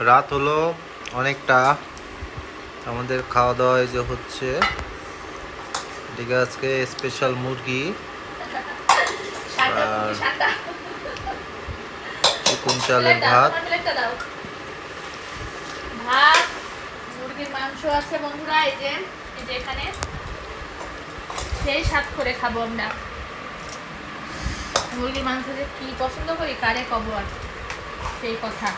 রাত হলো অনেকটা। আমাদের খাওয়া দাওয়া যে হচ্ছে। এদিকে আজকে স্পেশাল মুরগি। আর চিকন চালের ভাত। মুরগির মাংস আছে বন্ধুরা এই যে এই যে এখানে। সেই স্বাদ করে খাব আমরা। মুরগির মাংস যে কি পছন্দ করি কারে কব আর? সেই কথা।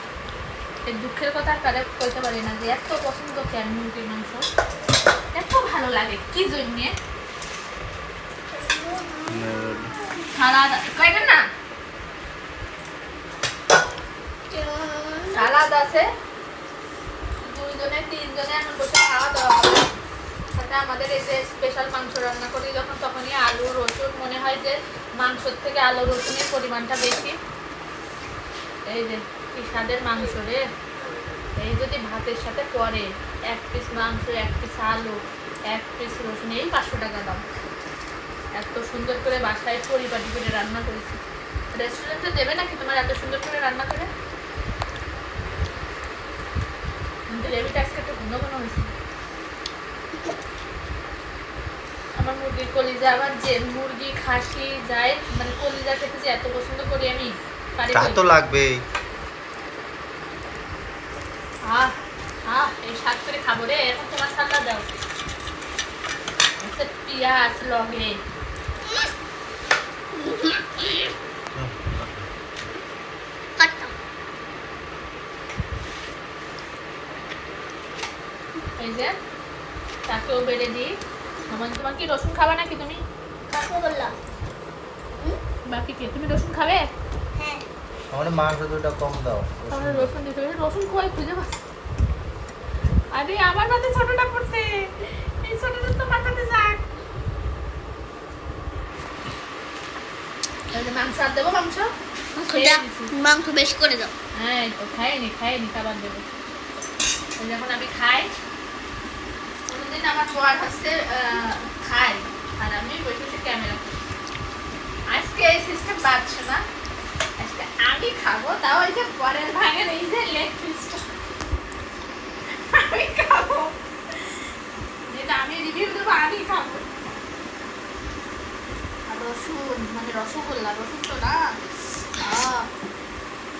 এই দুঃখের কথা আর কারে কইতে পারি না যে এত পছন্দ কেন মুরগির মাংস? এত ভালো লাগে, কি জন্যে? খাওয়া দাওয়া আমাদের স্পেশাল মাংস রান্না করি, যখন আলু, রসুন, মনে হয় যে মাংসর থেকে আলু, রসুনের পরিমাণটা বেশি। এই যে কি স্বাদের মাংস রে। এই যদি ভাতের সাথে পরে এক পিস মাংস, এক পিস আলু, এক পিস রসুন, এই পাঁচশো টাকা দাম। এত সুন্দর করে বাসায় পরিপাটি করে রান্না করেছি। রেস্টুরেন্টে দেবে নাকি তোমার এত সুন্দর করে রান্না করে? গ্রেভিটা আজকে একটু ঘন ঘন হয়েছে। আমার মুরগির কলিজা আবার যে মুরগি, খাসি যায় মানে কলিজা খেতে যে এত পছন্দ করি আমি তা? তো লাগবেই। আহ আহ এই শাক করে খাব রে এখন তোমার সাল্লা দাও। হচ্ছে লগে এই যে তাকেও বেড়ে দিই। আমার তোমার কি রসুন খাবা নাকি তুমি? বাকি কে? তুমি রসুন খাবে? আমার মাংস দুটা কম দাও তাহলে রসুন দিতে রসুন খোয়াই খুঁজে পাচ্ছি। আরে আমার মাথায় ছোটটা পড়ছে। এই ছোটটা তো মাথাতে যাক। তাহলে মাংস আর দেবো মাংস? মাংস বেশ করে দাও। হ্যাঁ তো খাইনি খাইনি খাবার দেবো। যখন আমি খাই কোনোদিন আমার বর হচ্ছে আহ, খায় আর আমি বসে বসে ক্যামেরা করি আজকে এই সিস্টেম বাড়ছে না আজকে আমি এই যে পরের ভাগের এই যে লেগ পিসটা আমি খাব। যেটা আমি রিভিউ দেবো, আমি খাব। আর রসুন মানে রসগোল্লা রসুন তো না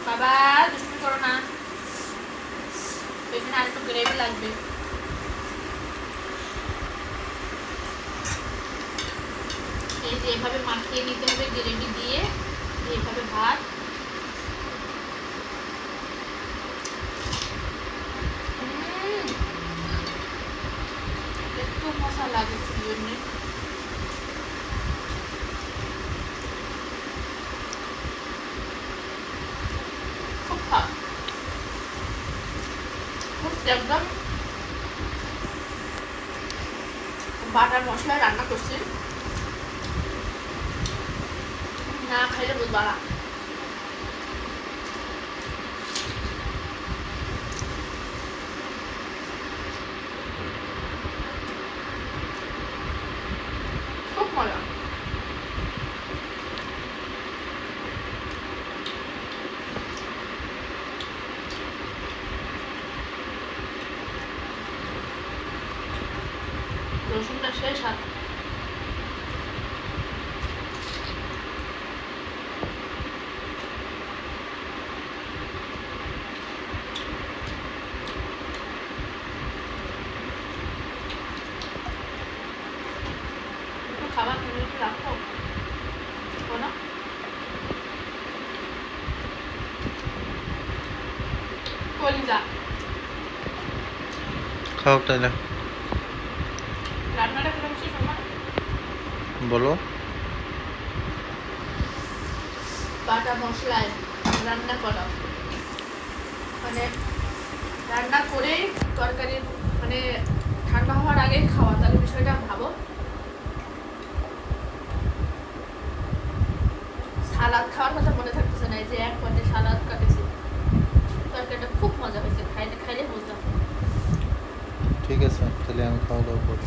বাবা, দুষ্টুমি করো না। এখানে আর একটু গ্রেভি লাগবে। এই যে এভাবে মাখিয়ে নিতে হবে গ্রেভি দিয়ে, এইভাবে ভাত উম, একটু মশা লাগে জন্য খুব ভালো খুব একদম বাটার মশলায় রান্না করছি। না খাইলে বুঝবা না খুব মজা রসুনটা শেষ একটু খাবার তুমি একটু রাখো। কোনো কলিজা। খাও তাহলে বলো। বাটা মশলায় রান্না করা। মানে রান্না করেই তরকারি মানে ঠান্ডা হওয়ার আগে খাওয়া তাহলে বিষয়টা ভাবো। সালাদ খাওয়ার কথা মনে থাকতেছে না এই যে এক পথে সালাদ কাটেছি। তরকারিটা খুব মজা হয়েছে খাইলে খাইলে বুঝতাম ঠিক আছে তাহলে আমি খাওয়া দাওয়া করি।